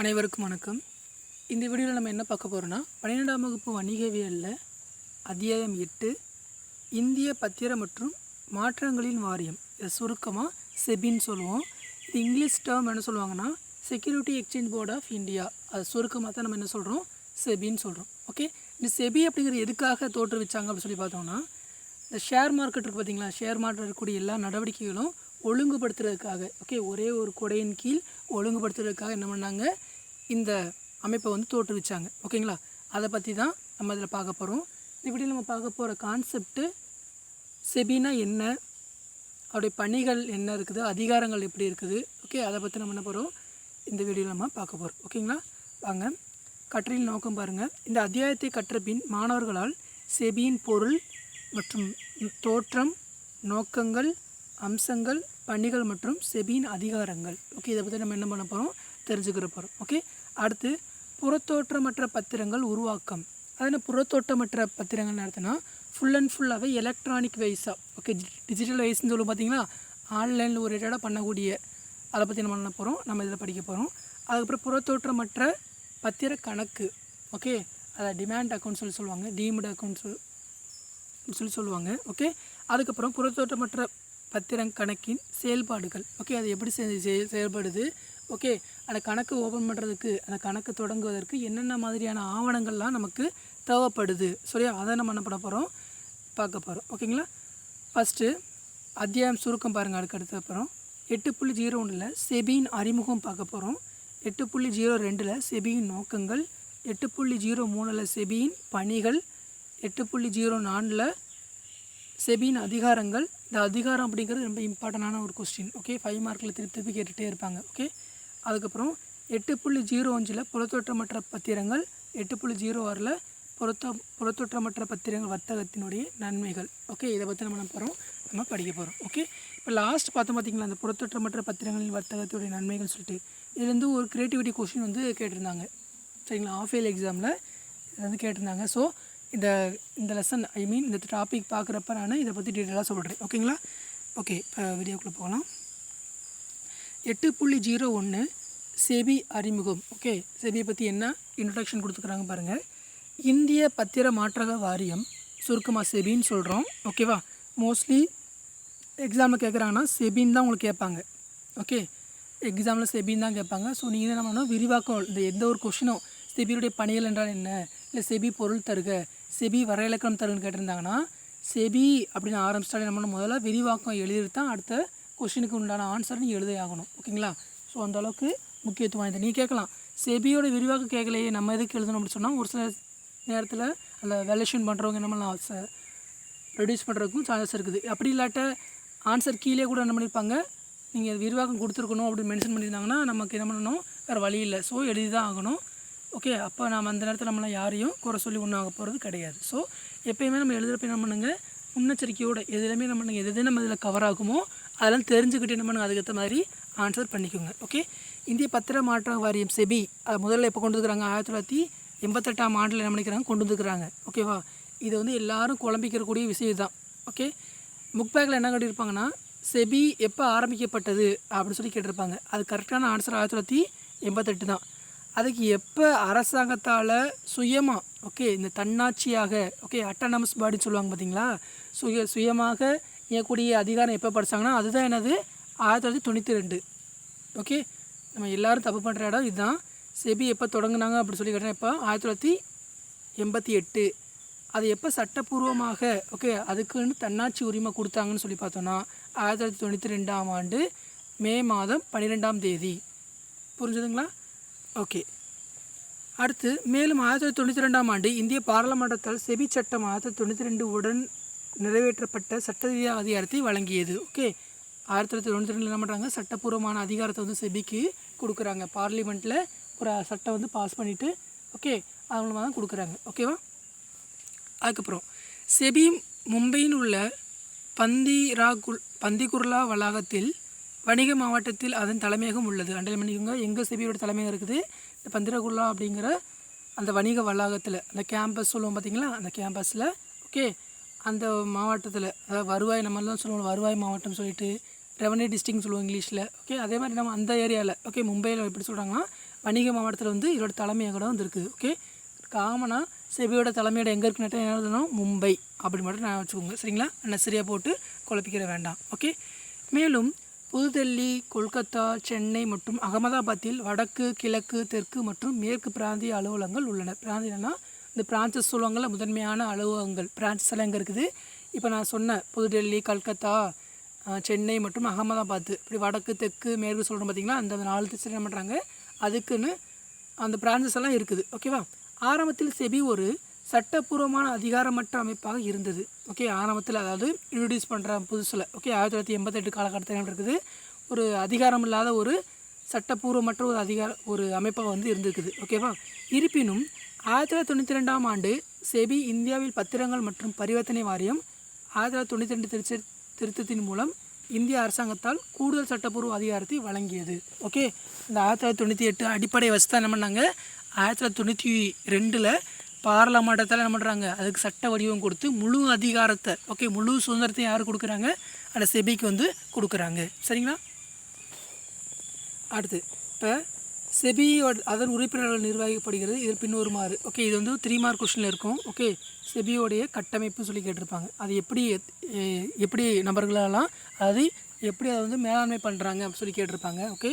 அனைவருக்கும் வணக்கம். இந்த வீடியோவில் நம்ம என்ன பார்க்க போகிறோன்னா பன்னிரெண்டாம் வகுப்பு வணிகவியலில் அத்தியாயம் எட்டு இந்திய பத்திர மற்றும் மாற்றங்களின் வாரியம். இதை சுருக்கமாக செபின்னு சொல்லுவோம். இது இங்கிலீஷ் டேர்ம் என்ன சொல்லுவாங்கன்னா security exchange board of India அது சுருக்கமாக தான் நம்ம என்ன சொல்கிறோம் செபின்னு சொல்கிறோம் ஓகே இந்த செபி அப்படிங்கிறது எதுக்காக தோற்றுவிச்சாங்க அப்படின்னு சொல்லி பார்த்தோம்னா இந்த ஷேர் மார்க்கெட் இருக்குது பார்த்தீங்களா? ஷேர் மார்க்கெட் இருக்கக்கூடிய எல்லா நடவடிக்கைகளும் ஒழுங்குபடுத்துறதுக்காக. ஓகே ஒரே ஒரு கொடையின் கீழ் ஒழுங்குபடுத்துறதுக்காக என்ன பண்ணாங்க? இந்த அமைப்பை வந்து தோற்றுவிச்சாங்க. ஓகேங்களா? அதை பற்றி தான் நம்ம இதில் பார்க்க போகிறோம் இந்த வீடியோ நம்ம பார்க்க போகிற கான்செப்ட்டு செபினா என்ன? அவருடைய பணிகள் என்ன இருக்குது? அதிகாரங்கள் எப்படி இருக்குது? ஓகே அதை பற்றி நம்ம என்ன போகிறோம் இந்த வீடியோவில் நம்ம பார்க்க போகிறோம் ஓகேங்களா? வாங்க. கற்றலின் நோக்கம் பாருங்கள் இந்த அத்தியாயத்தை கற்ற பின் மாணவர்களால் செபியின் பொருள் மற்றும் தோற்றம் நோக்கங்கள் அம்சங்கள் பணிகள் மற்றும் செபியின் அதிகாரங்கள். ஓகே இதை பற்றி நம்ம என்ன பண்ண போகிறோம் தெரிஞ்சுக்கிற போகிறோம் ஓகே அடுத்து புறத்தோற்றமற்ற பத்திரங்கள் உருவாக்கம். அதனால் புறத்தோட்டமற்ற பத்திரங்கள் நடத்தினா ஃபுல் அண்ட் ஃபுல்லாகவே எலக்ட்ரானிக் வைஸாக ஓகே டிஜிட்டல் வைஸ்னு சொல்லும் பார்த்தீங்கன்னா ஆன்லைனில் ஒரு ரிலேட்டடாக பண்ணக்கூடிய அதை பற்றி நம்ம என்ன போகிறோம் நம்ம இதில் படிக்க போகிறோம் அதுக்கப்புறம் புறத்தோற்றமற்ற பத்திர கணக்கு. ஓகே அதை டிமாண்ட் அக்கௌண்ட் சொல்லி சொல்லுவாங்க. டீம்டு அக்கௌண்ட் சொல் சொல்லி சொல்லுவாங்க. ஓகே அதுக்கப்புறம் புறத்தோட்டமற்ற பத்திரம் கணக்கின் செயல்பாடுகள். ஓகே அது எப்படி செ- செயல்படுது? ஓகே அந்த கணக்கு ஓப்பன் பண்ணுறதுக்கு அந்த கணக்கு தொடங்குவதற்கு என்னென்ன மாதிரியான ஆவணங்கள்லாம் நமக்கு தேவைப்படுது? சரியா? அதை நம்ம என்ன பண்ண போகிறோம் பார்க்க போகிறோம் ஓகேங்களா ஃபஸ்ட்டு அத்தியாயம் சுருக்கம் பாருங்கள் அதுக்கு அடுத்த அப்புறம். எட்டு புள்ளி ஜீரோ ஒன்றில் செபியின் அறிமுகம் பார்க்க போகிறோம் எட்டு புள்ளி ஜீரோ ரெண்டில் செபியின் நோக்கங்கள் எட்டு புள்ளி ஜீரோ மூணில் செபியின் பணிகள் எட்டு புள்ளி ஜீரோ நாலில் செபியின் அதிகாரங்கள். இந்த அதிகாரம் அப்படிங்கிறது ரொம்ப இம்பார்ட்டண்டான ஒரு கொஸ்டின் ஓகே ஃபைவ் மார்க்கில் திருப்பி திருப்பி கேட்டுகிட்டே இருப்பாங்க. ஓகே அதுக்கப்புறம் எட்டு புள்ளி ஜீரோ அஞ்சில் புறத்தோற்றமற்ற பத்திரங்கள் எட்டு புள்ளி ஜீரோ ஆறில் புறத்தோ புறத்தோற்றமற்ற பத்திரங்கள் வர்த்தகத்தினுடைய நன்மைகள். ஓகே இதை பற்றி நம்ம நம்ம போகிறோம் நம்ம படிக்க போகிறோம் ஓகே இப்போ லாஸ்ட் பார்த்தோம் பார்த்திங்களா அந்த புறத்தோற்றமற்ற பத்திரங்களின் வர்த்தகத்துடைய நன்மைகள் சொல்லிட்டு. இதுலேருந்து ஒரு க்ரியேட்டிவிட்டி கொஷின் வந்து கேட்டிருந்தாங்க. சரிங்களா? ஆஃப் இயல் எக்ஸாமில் இது வந்து கேட்டிருந்தாங்க. ஸோ இந்த இந்த லெசன் ஐ மீன் இந்த டாபிக் பார்க்குறப்ப நான் இதை பற்றி டீட்டெயிலாக சொல்கிறேன் ஓகேங்களா ஓகே இப்போ வீடியோக்குள்ளே போகலாம். எட்டு புள்ளி ஜீரோ ஒன்று செபி அறிமுகம். ஓகே செபியை பற்றி என்ன இன்ட்ரடக்ஷன் கொடுத்துக்கிறாங்க பாருங்கள் இந்திய பத்திர மாற்றக வாரியம் சுருக்கமாக செபின்னு சொல்கிறோம் ஓகேவா மோஸ்ட்லி எக்ஸாமில் கேட்குறாங்கன்னா செபின்னு தான் உங்களுக்கு கேட்பாங்க. ஓகே எக்ஸாமில் செபின்னு தான் கேட்பாங்க. ஸோ நீங்கள் என்ன பண்ணணும்? விரிவாக்கம் இந்த எந்த ஒரு கொஷினும் செபியுடைய பணிகள் என்றால் என்ன? இல்லை செபி பொருள் தருக செபி வரையிலக்கணம் தருகன்னு கேட்டிருந்தாங்கன்னா செபி அப்படின்னு ஆரம்பிச்சிட்டாலே நம்ம முதல்ல விரிவாக்கம் எழுதிட்டு தான் அடுத்த கொஷினுக்கு உண்டான ஆன்சர் நீங்கள் எழுதே ஆகணும். ஓகேங்களா ஸோ அந்தளவுக்கு முக்கியத்துவம் வாய்ந்தது. நீ கேட்கலாம். செபியோட விரிவாக கேட்கலையே நம்ம எதுக்கு எழுதணும் அப்படின்னு சொன்னால் ஒரு சில நேரத்தில் அந்த வேலேஷன் பண்ணுறவங்க என்ன பண்ணலாம் ச- ரெடியூஸ் பண்ணுறதுக்கும் சான்சஸ் இருக்குது. அப்படி இல்லாட்ட ஆன்சர் கீழே கூட என்ன பண்ணியிருப்பாங்க நீங்கள் விரிவாக்கம் கொடுத்துருக்கணும் அப்படின்னு மென்ஷன் பண்ணியிருந்தாங்கன்னா நமக்கு என்ன பண்ணணும்? வேறு வழி இல்லை. ஸோ எழுதி தான் ஆகணும். ஓகே அப்போ நாம் அந்த நேரத்தில் நம்மளாம் யாரையும் குறை சொல்லி ஒன்றும் ஆக போகிறது கிடையாது. ஸோ எப்பயுமே நம்ம எழுதுகிறப்ப என்ன பண்ணுங்கள் முன்னெச்சரிக்கையோட எதுலையுமே நம்ம பண்ணுங்க. எது எது நம்ம இதில் கவர் ஆகுமோ அதெல்லாம் தெரிஞ்சுக்கிட்டு என்ன பண்ணுங்க அதுக்கேற்ற மாதிரி ஆன்சர் பண்ணிக்கோங்க ஓகே இந்திய பத்திர மாற்ற வாரியம் செபி அது முதல்ல எப்போ கொண்டு வந்துக்கிறாங்க ஆயிரத்தி தொள்ளாயிரத்தி எண்பத்தெட்டாம் ஆண்டில் என்ன பண்ணிக்கிறாங்க? கொண்டு வந்துக்கிறாங்க ஓகேவா இது வந்து எல்லாரும் குழம்பிக்கிறக்கூடிய விஷயம் தான் ஓகே புக் பேக்கில் என்ன கட்டியிருப்பாங்கன்னா செபி எப்போ ஆரம்பிக்கப்பட்டது அப்படின்னு சொல்லி கேட்டிருப்பாங்க. அது கரெக்டான ஆன்சர் ஆயிரத்தி தொள்ளாயிரத்தி எண்பத்தெட்டு தான். அதுக்கு எப்போ அரசாங்கத்தால் சுயமாக ஓகே இந்த தன்னாட்சியாக ஓகே அட்டானமஸ் பாடின்னு சொல்லுவாங்க பார்த்தீங்களா சுய சுயமாக இயக்கக்கூடிய அதிகாரம் எப்போ படித்தாங்கன்னா அதுதான் என்னது? ஆயிரத்தி தொள்ளாயிரத்தி தொண்ணூற்றி ரெண்டு. ஓகே நம்ம எல்லாரும் தப்பு பண்ணுற இடம் இதுதான். செபி எப்போ தொடங்கினாங்க அப்படின்னு சொல்லி கேட்டேன் எப்போ ஆயிரத்தி தொள்ளாயிரத்தி எண்பத்தி எட்டு. அது எப்போ சட்டப்பூர்வமாக ஓகே அதுக்குன்னு தன்னாட்சி உரிமை கொடுத்தாங்கன்னு சொல்லி பார்த்தோன்னா ஆயிரத்தி தொள்ளாயிரத்தி தொண்ணூற்றி ரெண்டாம் ஆண்டு மே மாதம் பன்னிரெண்டாம் தேதி. புரிஞ்சுதுங்களா? ஓகே அடுத்து மேலும் ஆயிரத்தி தொள்ளாயிரத்தி தொண்ணூற்றி ரெண்டாம் ஆண்டு இந்திய பாராளுமன்றத்தால் செபி சட்டம் ஆயிரத்தி தொள்ளாயிரத்தி தொண்ணூற்றி ரெண்டு உடன் நிறைவேற்றப்பட்ட சட்ட ரீதியாக அதிகாரத்தை வழங்கியது. ஓகே ஆயிரத்தி தொள்ளாயிரத்தி தொண்ணூற்றி ரெண்டில் என்ன பண்ணுறாங்க சட்டப்பூர்வமான அதிகாரத்தை வந்து செபிக்கு கொடுக்குறாங்க. பார்லிமெண்ட்டில் ஒரு சட்டம் வந்து பாஸ் பண்ணிவிட்டு ஓகே அது மூலமாக தான் கொடுக்குறாங்க. ஓகேவா அதுக்கப்புறம் செபி மும்பையில் உள்ள பந்திராகுல் பந்திகுர்லா வளாகத்தில் வணிக மாவட்டத்தில் அதன் தலைமையகம் உள்ளது. அண்டல் மணிக்குங்க எங்கள் செபியோட தலைமையகம் இருக்குது? இந்த பந்திரகுர்லா அப்படிங்கிற அந்த வணிக வளாகத்தில் அந்த கேம்பஸ் சொல்லுவோம் பார்த்தீங்களா அந்த கேம்பஸில் ஓகே அந்த மாவட்டத்தில் அதாவது வருவாய் நம்மளாம் சொல்லுவோம் வருவாய் மாவட்டம் சொல்லிட்டு ரெவன்யூ டிஸ்ட்ரிக்னு சொல்லுவோம் இங்கிலீஷில். ஓகே அதே மாதிரி நம்ம அந்த ஏரியாவில் ஓகே மும்பையில் எப்படி சொல்கிறாங்கன்னா வணிக மாவட்டத்தில் வந்து இதோட தலைமையகடம் வந்து இருக்குது ஓகே காமனாக செபியோட தலைமையிடம் எங்கே இருக்குன்னு என்ன எழுதணும் மும்பை. அப்படி மட்டும் நான் வச்சுக்கோங்க. சரிங்களா? நெசரியாக போட்டு குழப்பிக்கிற வேண்டாம் ஓகே மேலும் புதுடெல்லி கொல்கத்தா சென்னை மற்றும் அகமதாபாத்தில் வடக்கு கிழக்கு தெற்கு மற்றும் மேற்கு பிராந்திய அலுவலகங்கள் உள்ளன. பிராந்தியம்னா இந்த பிரான்ச்சஸ் சொல்லுவாங்கள்ல முதன்மையான அலுவலகங்கள் பிரான்ச்சஸ் எல்லாம் எங்கே இருக்குது? இப்போ நான் சொன்ன புதுடெல்லி கல்கத்தா சென்னை மற்றும் அகமதாபாத். இப்படி வடக்கு தெற்கு மேற்கு சொல்கிறோம் பார்த்திங்கன்னா அந்த நாலு திசை என்ன பண்ணுறாங்க அதுக்குன்னு அந்த பிரான்ச்சஸ் எல்லாம் இருக்குது. ஓகேவா ஆரம்பத்தில் செபி ஒரு சட்டப்பூர்வமான அதிகாரமற்ற அமைப்பாக இருந்தது. ஓகே ஆரம்பத்தில் அதாவது இன்ட்ரடியூஸ் பண்ணுற புதுசில். ஓகே ஆயிரத்தி தொள்ளாயிரத்தி எண்பத்தெட்டு காலகட்டத்தில் இருக்குது ஒரு அதிகாரம் இல்லாத ஒரு சட்டப்பூர்வமற்ற ஒரு அதிகார ஒரு அமைப்பாக வந்து இருந்திருக்குது. ஓகேவா இருப்பினும் ஆயிரத்தி தொள்ளாயிரத்தி தொண்ணூற்றி ரெண்டாம் ஆண்டு செபி இந்தியாவில் பத்திரங்கள் மற்றும் பரிவர்த்தனை வாரியம் ஆயிரத்தி தொள்ளாயிரத்தி தொண்ணூற்றி ரெண்டு திருச்ச திருத்தத்தின் மூலம் இந்திய அரசாங்கத்தால் கூடுதல் சட்டப்பூர்வ அதிகாரத்தை வழங்கியது. ஓகே இந்த ஆயிரத்தி தொள்ளாயிரத்தி தொண்ணூற்றி எட்டு அடிப்படை வசதி தான் என்ன பண்ணாங்க? ஆயிரத்தி தொள்ளாயிரத்தி தொண்ணூற்றி ரெண்டில் பாராளுமன்றத்தில் என்ன பண்ணுறாங்க அதுக்கு சட்ட வடிவம் கொடுத்து முழு அதிகாரத்தை ஓகே முழு சுதந்திரத்தை யார் கொடுக்குறாங்க? அந்த செபிக்கு வந்து கொடுக்குறாங்க. சரிங்களா? அடுத்து இப்போ செபியோட அதன் உறுப்பினர்கள் நிர்வகிக்கப்படுகிறது. இதில் பின்வருமாறு. ஓகே இது வந்து த்ரீ மார்க் கொஷனில் இருக்கும். ஓகே செபியோடைய கட்டமைப்பு சொல்லி கேட்டிருப்பாங்க. அது எப்படி எப்படி நபர்களெல்லாம் அதாவது எப்படி அதை வந்து மேலாண்மை பண்ணுறாங்க அப்படின்னு சொல்லி கேட்டிருப்பாங்க. ஓகே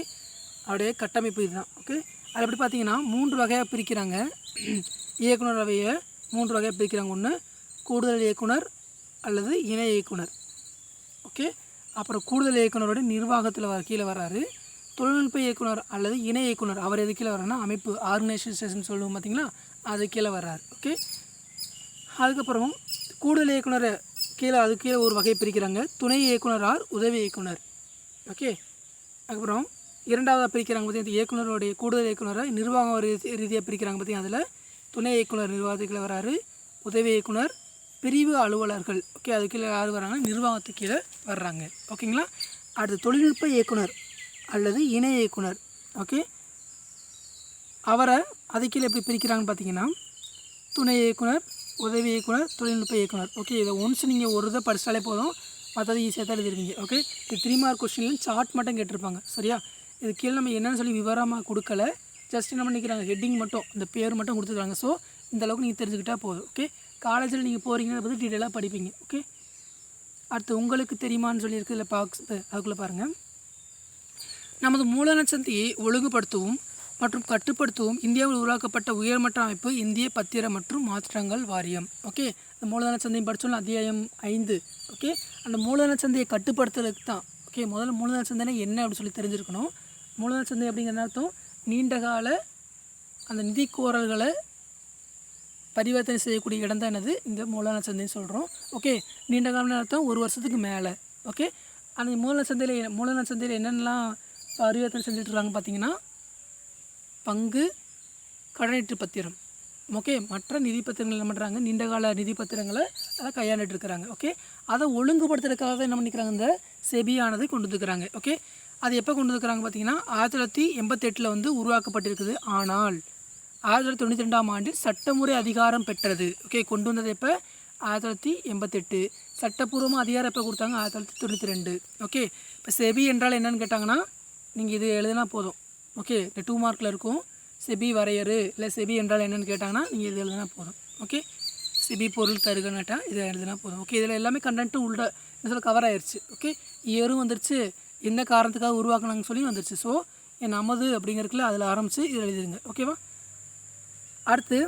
அவருடைய கட்டமைப்பு இதுதான். ஓகே அதில் எப்படி பார்த்தீங்கன்னா மூன்று வகையாக பிரிக்கிறாங்க. இயக்குனர் அவையை மூன்று வகையாக பிரிக்கிறாங்க. ஒன்று கூடுதல் இயக்குனர் அல்லது இணை இயக்குனர். ஓகே அப்புறம் கூடுதல் இயக்குனரோட நிர்வாகத்தில் வர கீழே வர்றாரு. தொழில்நுட்ப இயக்குனர் அல்லது இணை இயக்குனர். அவர் எது கீழே வர்றாருன்னா அமைப்பு ஆர்கனைசேஷன் சொல்லுவோம் பார்த்தீங்களா? அது கீழே வர்றார். ஓகே அதுக்கப்புறம் கூடுதல் இயக்குனரை கீழே அது கீழே ஒரு வகை பிரிக்கிறாங்க. துணை இயக்குனரார் உதவி இயக்குனர். ஓகே அதுக்கப்புறம் இரண்டாவதாக பிரிக்கிறாங்க பார்த்தீங்கன்னா இயக்குனருடைய கூடுதல் இயக்குனரை நிர்வாகம் ரீதியாக பிரிக்கிறாங்க பார்த்தீங்கன்னா அதில் துணை இயக்குனர் நிர்வாகத்துக்கு வராரு உதவி இயக்குனர் பிரிவு அலுவலர்கள். ஓகே அது கீழே யார் வராங்க நிர்வாகத்துக்கு கீழே வர்றாங்க. ஓகேங்களா அடுத்து தொழில்நுட்ப இயக்குனர். அல்லது இணை இயக்குனர். ஓகே அவரை அது கீழே எப்படி பிரிக்கிறாங்கன்னு பார்த்தீங்கன்னா துணை இயக்குனர் உதவி இயக்குனர் தொழில்நுட்ப இயக்குனர். ஓகே இதை ஒன்ஸ் நீங்கள் ஒரு இதை படிச்சாலே போதும். மற்றது ஈஸியாக தான் எழுதிருவீங்க ஓகே இது த்ரீ மார்க் கொஸ்டின்லையும் சார்ட் மட்டும் கேட்டிருப்பாங்க. சரியா? இது கீழே நம்ம என்னன்னு சொல்லி விவரமாக கொடுக்கல. ஜஸ்ட் என்ன பண்ணிக்கிறாங்க? ஹெட்டிங் மட்டும் இந்த பேர் மட்டும் கொடுத்துருக்காங்க. ஸோ இந்த அளவுக்கு நீங்கள் தெரிஞ்சுக்கிட்டால் போதும். ஓகே காலேஜில் நீங்கள் போகிறீங்கன்னா பற்றி டீட்டெயிலாக படிப்பீங்க. ஓகே அடுத்து உங்களுக்கு தெரியுமான்னு சொல்லியிருக்கு இல்லை பாக்ஸ் அதுக்குள்ளே பாருங்கள் நமது மூலதன சந்தையை ஒழுங்குபடுத்தவும் மற்றும் கட்டுப்படுத்தவும் இந்தியாவில் உருவாக்கப்பட்ட உயர்மட்ட அமைப்பு இந்திய பத்திர மற்றும் மாற்றங்கள் வாரியம். ஓகே? இந்த மூலதன சந்தையை படித்தோம்ல அத்தியாயம் ஐந்து. ஓகே? அந்த மூலதன சந்தையை கட்டுப்படுத்துறதுக்கு தான். ஓகே? முதல்ல மூலதன சந்தைனா என்ன அப்படின்னு சொல்லி தெரிஞ்சிருக்கணும். மூலதன சந்தை அப்படிங்கிற அர்த்தம் நீண்டகால அந்த நிதி கோரல்களை பரிவர்த்தனை செய்யக்கூடிய இடம் தான் என்னது? இந்த மூலதன சந்தைன்னு சொல்கிறோம் ஓகே? நீண்ட காலம் அர்த்தம் ஒரு வருஷத்துக்கு மேலே. ஓகே? அந்த மூலதன சந்தையில் மூலதன சந்தையில் என்னென்னலாம் பரிவர்த்தனை செஞ்சுட்டு இருக்காங்க பார்த்தீங்கன்னா பங்கு கடனீட்டு பத்திரம். ஓகே மற்ற நிதி பத்திரங்கள் என்ன பண்ணுறாங்க நீண்டகால நிதி பத்திரங்களை அதை கையாண்டுட்டு இருக்கிறாங்க ஓகே? அதை ஒழுங்குபடுத்துறதுக்காக தான் என்ன பண்ணிக்கிறாங்க? இந்த செபியானது கொண்டு வந்துக்கிறாங்க ஓகே? அது எப்போ கொண்டு வந்துக்கிறாங்க பார்த்தீங்கன்னா ஆயிரத்தி தொள்ளாயிரத்தி எண்பத்தெட்டில் வந்து உருவாக்கப்பட்டிருக்குது. ஆனால் ஆயிரத்தி தொள்ளாயிரத்தி தொண்ணூற்றி ரெண்டாம் ஆண்டில் சட்டமுறை அதிகாரம் பெற்றது ஓகே? கொண்டு வந்தது எப்போ? ஆயிரத்தி தொள்ளாயிரத்தி எண்பத்தெட்டு. சட்டப்பூர்வமாக அதிகாரம் எப்போ கொடுத்தாங்க? ஆயிரத்தி தொள்ளாயிரத்தி தொண்ணூற்றி ரெண்டு ஓகே? இப்போ செபி என்றால் என்னன்னு கேட்டாங்கன்னா நீங்கள் இது எழுதினா போதும். ஓகே இந்த டூ மார்க்கில் இருக்கும். செபி வரையறு. இல்லை செபி என்றால் என்னென்னு கேட்டாங்கன்னா நீங்கள் இது எழுதுனா போதும். ஓகே செபி பொருள் தருகன்னாட்டா இதை எழுதுனா போதும். ஓகே இதில் எல்லாமே கண்டென்ட்டு உள்ள என்ன சொல்ல கவர் ஆயிடுச்சு ஓகே இயரும் வந்துருச்சு. என்ன காரணத்துக்காக உருவாக்குனாங்கன்னு சொல்லி வந்துருச்சு. ஸோ நமது அப்படிங்கிறதுக்குள்ள அதில் ஆரம்பித்து இதில் எழுதிடுங்க. ஓகேவா அடுத்து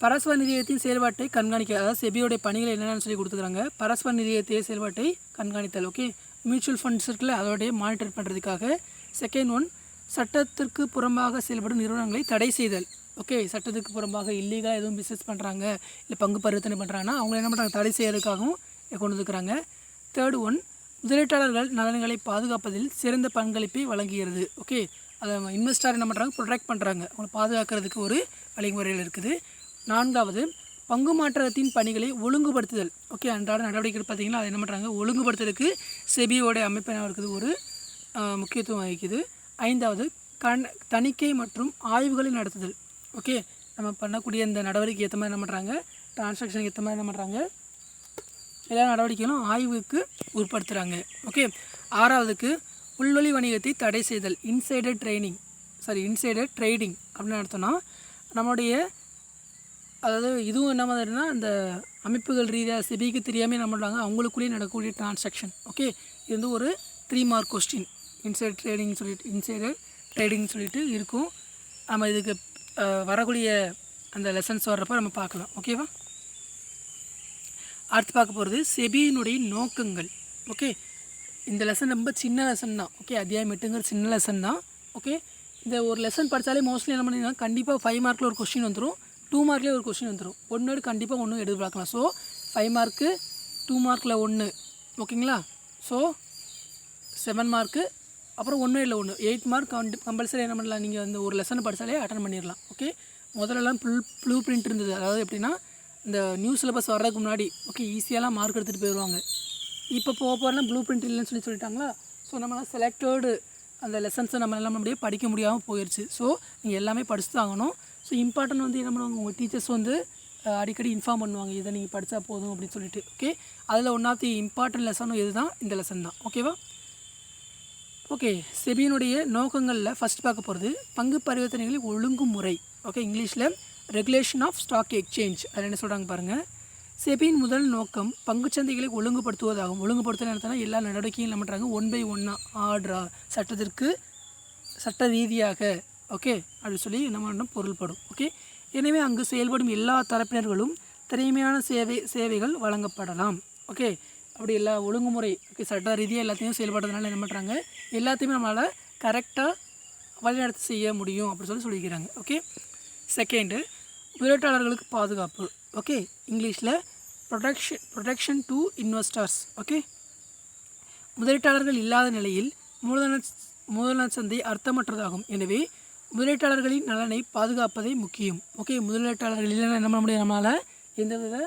பரஸ்பர நிதியத்தின் செயல்பாட்டை கண்காணிக்க அதாவது செபியோடைய பணிகள் என்னென்னு சொல்லி கொடுத்துக்கிறாங்க. பரஸ்பர நிதியத்திய செயல்பாட்டை கண்காணித்தல். ஓகே மியூச்சுவல் ஃபண்ட்ஸ் இருக்குல்ல அதோடைய மானிட்டர் பண்ணுறதுக்காக செகண்ட் ஒன் சட்டத்திற்கு புறம்பாக செயல்படும் நிறுவனங்களை தடை செய்தல். ஓகே சட்டத்துக்கு புறம்பாக இல்லீகலாக எதுவும் பிஸ்னஸ் பண்ணுறாங்க இல்லை பங்கு பரிவர்த்தனை பண்ணுறாங்கன்னா அவங்க என்ன பண்ணுறாங்க தடை செய்யறதுக்காகவும் கொண்டு வந்துக்கிறாங்க. தேர்ட் ஒன் முதலீட்டாளர்கள் நலன்களை பாதுகாப்பதில் சிறந்த பங்களிப்பை வழங்குகிறது. ஓகே அதை இன்வெஸ்டார் என்ன பண்ணுறாங்க ப்ரொடெக்ட் பண்ணுறாங்க அவங்களை பாதுகாக்கிறதுக்கு ஒரு வழிமுறைகள் இருக்குது. நான்காவது பங்கு மாற்றத்தின் பணிகளை ஒழுங்குபடுத்துதல். ஓகே அன்றாட நடவடிக்கைகள் பார்த்தீங்கன்னா அதை என்ன பண்ணுறாங்க ஒழுங்குபடுத்துறதுக்கு செபியோடைய அமைப்பு என்ன இருக்குது? ஒரு முக்கியத்துவம் வகிக்குது. ஐந்தாவது கண் தணிக்கை மற்றும் ஆய்வுகளை நடத்துதல். ஓகே? நம்ம பண்ணக்கூடிய இந்த நடவடிக்கை ஏற்ற மாதிரி என்ன பண்ணுறாங்க டிரான்சாக்ஷனுக்கு ஏற்ற மாதிரி என்ன பண்ணுறாங்க எல்லா நடவடிக்கைகளும் ஆய்வுக்கு உட்படுத்துகிறாங்க ஓகே? ஆறாவதுக்கு உள்வழி வணிகத்தை தடை செய்தல். Insider training sorry insider trading அப்படின்னு அர்த்தம்னா நம்மளுடைய அதாவது இதுவும் என்ன மாதிரினா இந்த அமைப்புகள் ரீதியாக செபிக்கு தெரியாமல் என்ன பண்ணுறாங்க அவங்களுக்குள்ளேயே நடக்கக்கூடிய டிரான்சாக்ஷன் ஓகே? இது வந்து ஒரு three mark question inside trading சொல்லிட்டு இன்சைடர் ட்ரேடிங் சொல்லிட்டு இருக்கும். நம்ம இதுக்கு வரக்கூடிய அந்த லெசன்ஸ் வர்றப்ப நம்ம பார்க்கலாம். ஓகேவா அடுத்து பார்க்க போகிறது செபியினுடைய நோக்கங்கள். ஓகே இந்த லெசன் ரொம்ப சின்ன லெசன் தான். ஓகே அத்தியாயம் எட்டுங்கிற சின்ன லெசன் தான். ஓகே இந்த ஒரு லெசன் படித்தாலே மோஸ்ட்லி என்ன பண்ணிங்கன்னா கண்டிப்பாக ஃபைவ் மார்க்கில் ஒரு கொஸ்டின் வந்துடும் டூ மார்க்லேயே ஒரு கொஸ்டின் வந்துடும் ஒன்று கண்டிப்பாக ஒன்று எடுத்து பார்க்கலாம். ஸோ ஃபைவ் மார்க்கு டூ மார்க்கில் ஒன்று ஓகேங்களா ஸோ செவன் மார்க்கு அப்புறம் ஒன்றும் இல்லை ஒன்று. எயிட் மார்க் கண்டி கம்பல்சரி என்ன பண்ணலாம்? நீங்கள் வந்து ஒரு லெசன் படித்தாலே அட்டன் பண்ணிடலாம். ஓகே முதல்லலாம் ப்ளூ ப்ளூ பிரிண்ட் இருந்தது. அதாவது எப்படின்னா இந்த நியூ சிலபஸ் வர்றதுக்கு முன்னாடி ஓகே ஈஸியாலாம் மார்க் எடுத்துகிட்டு போயிடுவாங்க. இப்போ போக போகிறலாம் ப்ளூ பிரிண்ட் இல்லைன்னு சொல்லி சொல்லிட்டாங்களா? ஸோ நம்மளாம் செலக்டடு அந்த லெசன்ஸை நம்ம எல்லாம் அப்படியே படிக்க முடியாமல் போயிடுச்சு ஸோ நீங்கள் எல்லாமே படிச்சு தான் ஆகணும். ஸோ இம்பார்ட்டன்ட் வந்து என்ன பண்ணுவாங்க? உங்கள் டீச்சர்ஸ் வந்து அடிக்கடி இன்ஃபார்ம் பண்ணுவாங்க. இதை நீங்கள் படித்தா போதும் அப்படின்னு சொல்லிட்டு ஓகே அதில் ஒன் ஆஃப் தி இம்பார்ட்டன்ட் லெசனும் இதுதான். இந்த லெசன் தான். ஓகேவா ஓகே செபியினுடைய நோக்கங்களில் ஃபஸ்ட் பார்க்க போகிறது பங்கு பரிவர்த்தனைகளின் ஒழுங்குமுறை ஓகே இங்கிலீஷில் ரெகுலேஷன் ஆஃப் ஸ்டாக் எக்ஸ்சேஞ்ச் அதில் என்ன சொல்கிறாங்க பாருங்கள் செபியின் முதல் நோக்கம் பங்குச்சந்தைகளை ஒழுங்குபடுத்துவதாகும். ஒழுங்குபடுத்தல் நடத்தினா எல்லா நடவடிக்கையும் என்ன பண்ணுறாங்க ஒன் பை ஒன்னாக ஆர்டரா சட்டத்திற்கு சட்ட ரீதியாக. ஓகே அப்படி சொல்லி என்ன பண்ணணும்? பொருள்படும். ஓகே எனவே அங்கு செயல்படும் எல்லா தரப்பினர்களும் திறமையான சேவை சேவைகள் வழங்கப்படலாம். ஓகே அப்படி எல்லா ஒழுங்குமுறை ஓகே சட்ட ரீதியாக எல்லாத்தையும் செயல்படுறதுனால என்ன பண்ணுறாங்க எல்லாத்தையுமே நம்மளால் கரெக்டாக வழிநடத்தி செய்ய முடியும் அப்படின்னு சொல்லி சொல்லிக்கிறாங்க. ஓகே செகண்டு முதலீட்டாளர்களுக்கு பாதுகாப்பு. ஓகே இங்கிலீஷில் protection protection to investors okay முதலீட்டாளர்கள் இல்லாத நிலையில் மூலதன மூலதன சந்தை அர்த்தமற்றதாகும். எனவே முதலீட்டாளர்களின் நலனை பாதுகாப்பதே முக்கியம். ஓகே முதலீட்டாளர்கள் இல்லைன்னா என்ன பண்ண முடியும்? நம்மளால் எந்தவித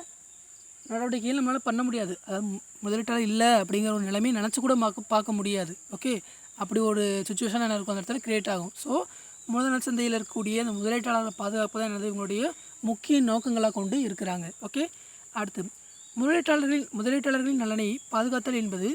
நடவடிக்கையும் நம்மளால் பண்ண முடியாது. அதாவது முதலீட்டாளர் இல்லை அப்படிங்கிற ஒரு நிலைமையை நினச்சி கூட பார்க்க பார்க்க முடியாது. ஓகே அப்படி ஒரு சுச்சுவேஷன் என்ன இருக்கும் அந்த இடத்துல க்ரியேட் ஆகும். ஸோ மூலதன சந்தையில் இருக்கக்கூடிய அந்த முதலீட்டாளர்களை பாதுகாப்பு தான் என்னது? இவங்களுடைய முக்கிய நோக்கங்களாக கொண்டு இருக்கிறாங்க. ஓகே அடுத்து முதலீட்டாளர்களின் முதலீட்டாளர்களின் நலனை பாதுகாத்தல் என்பது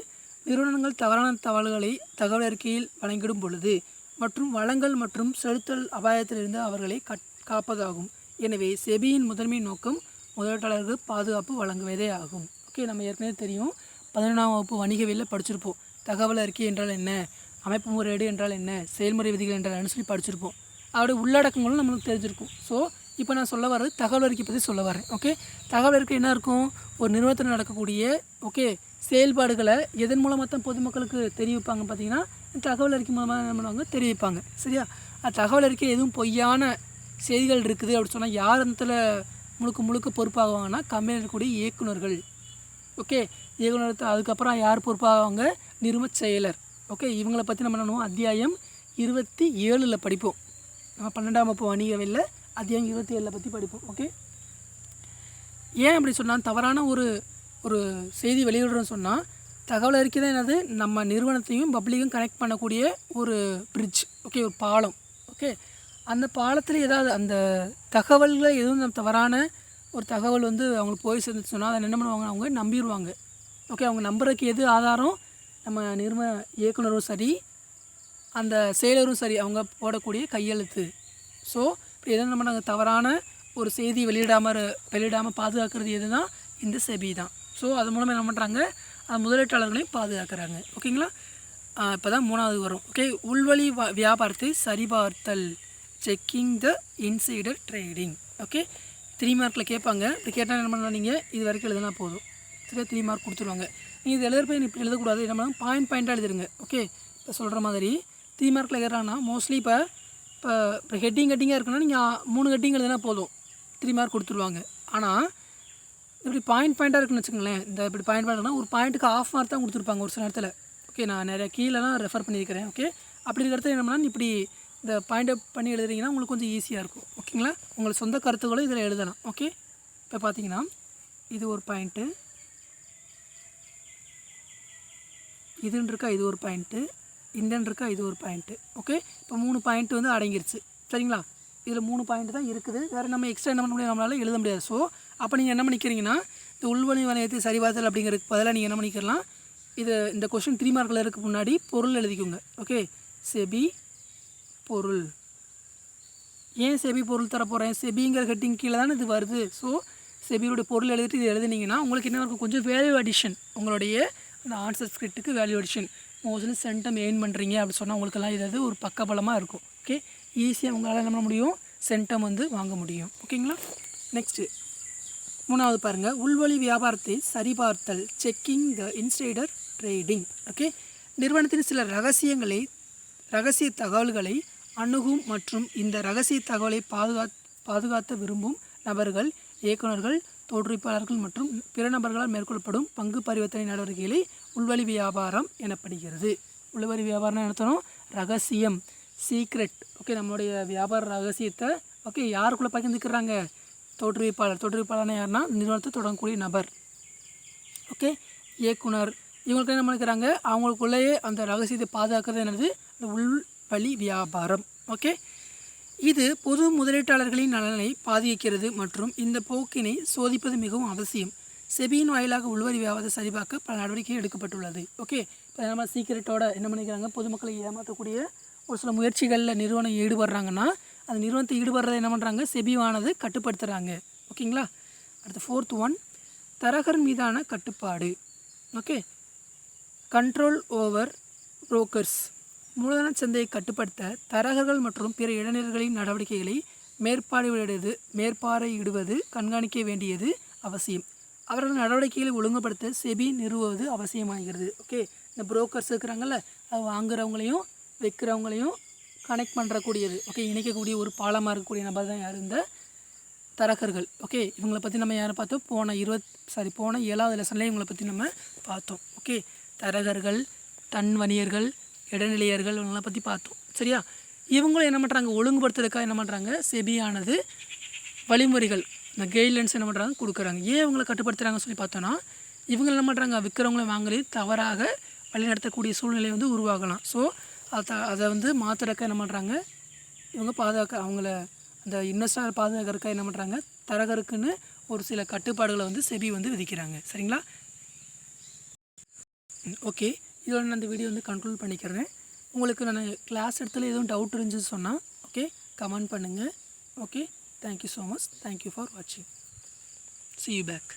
நிறுவனங்கள் தவறான தகவல்களை தகவல் அறிக்கையில் வழங்கிடும் பொழுது மற்றும் வளங்கள் மற்றும் செலுத்தல் அபாயத்திலிருந்து அவர்களை கட் காப்பதாகும். எனவே செபியின் முதன்மை நோக்கம் முதலீட்டாளருக்கு பாதுகாப்பு வழங்குவதே ஆகும். ஓகே நம்ம ஏற்கனவே தெரியும். பதினொன்றாம் வகுப்பு வணிகவியலில் படிச்சிருப்போம். தகவல் அறிக்கை என்றால் என்ன? அமைப்பு முறையீடு என்றால் என்ன? செயல்முறை விதிகள் என்றால் சொல்லி படிச்சிருப்போம். அதோடைய உள்ளடக்கங்களும் நம்மளுக்கு தெரிஞ்சிருக்கும். ஸோ இப்போ நான் சொல்ல வர்றது தகவல் அறிக்கை பற்றி சொல்ல வரேன் ஓகே? தகவல் அறிக்கை என்ன இருக்கும்? ஒரு நிறுவனத்தில் நடக்கக்கூடிய ஓகே செயல்பாடுகளை எதன் மூலமாக தான் பொதுமக்களுக்கு தெரிவிப்பாங்க பார்த்தீங்கன்னா தகவல் அறிக்கை மூலமாக என்ன பண்ணுவாங்க தெரிவிப்பாங்க. சரியா? அது தகவல் அறிக்கை எதுவும் பொய்யான செய்திகள் இருக்குது அப்படின்னு சொன்னால் யார் அந்த இடத்துல முழுக்க முழுக்க பொறுப்பாகுவாங்கன்னா கம்பெனியில் இருக்கக்கூடிய இயக்குனர்கள் ஓகே? இயக்குனர் அதுக்கப்புறம் யார் பொறுப்பாகுவாங்க? நிறுவ செயலர் ஓகே? இவங்களை பற்றி நம்ம என்ன பண்ணுவோம்? அத்தியாயம் இருபத்தி ஏழில் படிப்போம். நம்ம பன்னெண்டாம் வகுப்பு வணிகவில்லை அத்தியாயம் இருபத்தி ஏழில் பற்றி படிப்போம். ஓகே? ஏன் அப்படி சொன்னால் தவறான ஒரு ஒரு செய்தி வெளியிடுறோன்னு சொன்னால் தகவல் அறிக்கை தான் என்னது? நம்ம நிறுவனத்தையும் பப்ளிக்கும் கனெக்ட் பண்ணக்கூடிய ஒரு பிரிட்ஜ் ஓகே? ஒரு பாலம். ஓகே? அந்த பாலத்தில் ஏதாவது அந்த தகவல்கள் எதுவும் நம்ம தவறான ஒரு தகவல் வந்து அவங்களுக்கு போய் சேர்ந்து சொன்னால் அதை என்ன பண்ணுவாங்க? அவங்க நம்பிடுவாங்க ஓகே அவங்க நம்புறதுக்கு எது ஆதாரம்? நம்ம நிறுவன இயக்குனரும் சரி அந்த செயலரும் சரி அவங்க போடக்கூடிய கையெழுத்து. ஸோ இப்போ எதுவும் நம்ம நாங்கள் தவறான ஒரு செய்தி வெளியிடாமல் வெளியிடாமல் பாதுகாக்கிறது எதுனா இந்த செபி தான். ஸோ அது மூலமாக என்ன பண்ணுறாங்க அது முதலீட்டாளர்களையும் பாதுகாக்கிறாங்க. ஓகேங்களா? இப்போ தான் மூணாவது வரும். ஓகே உள்வழி வ- வியாபாரத்தை சரிபார்த்தல். Checking the insider trading okay three மார்க்கில் கேட்பாங்க. இப்படி கேட்டால் என்ன பண்ணலாம் நீங்கள் இது வரைக்கும் எழுதுனா போதும். சரியாக த்ரீ மார்க் கொடுத்துருவாங்க. நீங்கள் இது எழுதுறப்ப இப்படி எழுதக்கூடாது. என்ன பண்ணலாம் பாயிண்ட் பாயிண்ட்டாக எழுதிருங்க. ஓகே இப்போ சொல்கிற மாதிரி த்ரீ மார்க்கில் எழுதுறாங்கன்னா மோஸ்ட்லி இப்போ இப்போ இப்போ ஹெட்டிங் கட்டிங்காக இருக்குன்னா நீங்கள் மூணு ஹெட்டிங் எழுதுனா போதும். த்ரீ மார்க் கொடுத்துருவாங்க. ஆனால் இப்படி பாயிண்ட் பாயிண்ட்டாக இருக்குன்னு வச்சுக்கோங்களேன் இந்த இப்படி பாயிண்ட் பாயிண்ட்னா ஒரு பாயிண்ட்டுக்கு ஆஃப் மார்க் தான் கொடுத்துருப்பாங்க ஒரு சில நேரத்தில். ஓகே நான் நிறைய கீழெலாம் ரெஃபர் பண்ணியிருக்கிறேன். ஓகே அப்படி இருக்கிறது என்ன பண்ணால் இப்படி இந்த பாயிண்ட் அப் பண்ணி எழுதுறீங்கன்னா உங்களுக்கு கொஞ்சம் ஈஸியாக இருக்கும். ஓகேங்களா உங்கள் சொந்த கருத்துக்களும் இதில் எழுதலாம். ஓகே இப்போ பார்த்தீங்கன்னா இது ஒரு பாயிண்ட்டு இதுன்னு இருக்கா இது ஒரு பாயிண்ட்டு இந்தன்னு இருக்கா இது ஒரு பாயிண்ட்டு ஓகே இப்போ மூணு பாயிண்ட் வந்து அடங்கிருச்சு. சரிங்களா? இதில் மூணு பாயிண்ட் தான் இருக்குது. வேறு நம்ம எக்ஸ்ட்ரா என்ன பண்ண முடியாது நம்மளால் எழுத முடியாது. ஸோ அப்போ நீங்கள் என்ன பண்ணிக்கிறீங்கன்னா இந்த உள்வழி வளையத்தை சரிபார்த்தல் அப்படிங்கிறதுக்கு பதிலாக நீங்கள் என்ன பண்ணிக்கலாம்? இது இந்த கொஷின் த்ரீ மார்க்கில் இருக்க முன்னாடி பொருள் எழுதிக்கோங்க. ஓகே செபி பொருள். ஏன் செபி பொருள் தர போகிறேன் செபிங்கிற ஹெட்டிங் கீழே தானே இது வருது. ஸோ செபியோடைய பொருள் எழுதிட்டு இது எழுதுனீங்கன்னா உங்களுக்கு என்ன இருக்கும்? கொஞ்சம் வேல்யூ அடிஷன் உங்களுடைய அந்த answer ஸ்கிரிப்ட்டுக்கு value addition mostly centum aim பண்ணுறீங்க அப்படி சொன்னால் உங்களுக்கெல்லாம் இது ஒரு பக்கபலமாக இருக்கும். ஓகே ஈஸியாக உங்களால் என்ன பண்ண முடியும்? சென்டம் வந்து வாங்க முடியும். ஓகேங்களா நெக்ஸ்ட்டு மூணாவது பாருங்கள் உள்வழி வியாபாரத்தை சரிபார்த்தல் checking the insider trading okay நிறுவனத்தின் சில ரகசியங்களை ரகசிய தகவல்களை அணுகும் மற்றும் இந்த ரகசிய தகவலை பாதுகா பாதுகாத்த விரும்பும் நபர்கள் இயக்குநர்கள் தோற்றுவிப்பாளர்கள் மற்றும் பிற நபர்களால் மேற்கொள்ளப்படும் பங்கு பரிவர்த்தனை நடவடிக்கைகளை உள்வழி வியாபாரம் எனப்படுகிறது. உள்வழி வியாபாரம் நடத்தணும்? ரகசியம் சீக்ரெட். ஓகே நம்மளுடைய வியாபார ரகசியத்தை ஓகே யாருக்குள்ளே பகிர்ந்துக்கிறாங்க? தோற்றுவிப்பாளர். தோற்றுவிப்பாளர்னா யாருன்னா? நிறுவனத்தை தொடங்கக்கூடிய நபர். ஓகே இயக்குனர். இவங்களுக்கு என்ன பண்ணிக்கிறாங்க? அவங்களுக்குள்ளேயே அந்த ரகசியத்தை பாதுகாக்கிறது என்னது? உள் வழி வியாபாரம். ஓகே இது பொது முதலீட்டாளர்களின் நலனை பாதிக்கிறது மற்றும் இந்த போக்கினை சோதிப்பது மிகவும் அவசியம். செபியின் வாயிலாக உள்வரி வியாபாரத்தை சரிபார்க்க பல நடவடிக்கைகள் எடுக்கப்பட்டுள்ளது. ஓகே இப்போ நம்ம சீக்கிரட்டோட என்ன பண்ணிக்கிறாங்க? பொதுமக்களை ஏமாற்றக்கூடிய ஒரு சில முயற்சிகளில் நிறுவனம் ஈடுபடுறாங்கன்னா அந்த நிறுவனத்தை ஈடுபடுறதை என்ன பண்ணுறாங்க செபிவானது கட்டுப்படுத்துகிறாங்க ஓகேங்களா அடுத்து ஃபோர்த் ஒன் தரகர் மீதான கட்டுப்பாடு. ஓகே கண்ட்ரோல் ஓவர் புரோக்கர்ஸ் மூலதன சந்தையை கட்டுப்படுத்த தரகர்கள் மற்றும் பிற இளைஞர்களின் நடவடிக்கைகளை மேற்பார்வையிடுவது மேற்பார்வையிடுவது கண்காணிக்க வேண்டியது அவசியம். அவர்கள் நடவடிக்கைகளை ஒழுங்குபடுத்த செபி நிறுவுவது அவசியமாகிறது. ஓகே? இந்த புரோக்கர்ஸ் இருக்கிறாங்கல்ல அது வாங்குறவங்களையும் வைக்கிறவங்களையும் கனெக்ட் பண்ணுறக்கூடியது ஓகே? இணைக்கக்கூடிய ஒரு பாலமாக இருக்கக்கூடிய நபர் தான் யார்? இந்த தரகர்கள். ஓகே? இவங்களை பற்றி நம்ம யாரை பார்த்தோம்? போன இருபத் சாரி போன ஏழாவது லெசன்லேயே இவங்களை பற்றி நம்ம பார்த்தோம். ஓகே? தரகர்கள் தன் வணிகர்கள் இடைநிலையர்கள் இவங்களை பற்றி பார்த்தோம். சரியா? இவங்களும் என்ன பண்ணுறாங்க ஒழுங்குபடுத்துறதுக்காக என்ன பண்ணுறாங்க செபியானது வழிமுறைகள் இந்த கைட்லைன்ஸ் என்ன பண்ணுறாங்க கொடுக்குறாங்க. ஏன் இவங்களை கட்டுப்படுத்துகிறாங்கன்னு சொல்லி பார்த்தோன்னா இவங்க என்ன பண்ணுறாங்க விற்கிறவங்களும் வாங்கலே தவறாக வழிநடத்தக்கூடிய சூழ்நிலை வந்து உருவாகலாம் ஸோ அதை அதை வந்து மாற்றுறக்க என்ன பண்ணுறாங்க இவங்க பாதுகாக்க அவங்கள அந்த இன்வெஸ்டர் பாதுகாக்கிறக்க என்ன பண்ணுறாங்க தரகருக்குன்னு ஒரு சில கட்டுப்பாடுகளை வந்து செபி வந்து விதிக்கிறாங்க. சரிங்களா? ஓகே இதோட நான் இந்த வீடியோ வந்து கண்ட்ரோல் பண்ணிக்கிறேன். உங்களுக்கு நான் கிளாஸ் இடத்துல எதுவும் டவுட் இருந்துச்சு சொன்னால் ஓகே கமெண்ட் பண்ணுங்கள் okay thank you so much thank you for வாட்சிங் சி யூ பேக்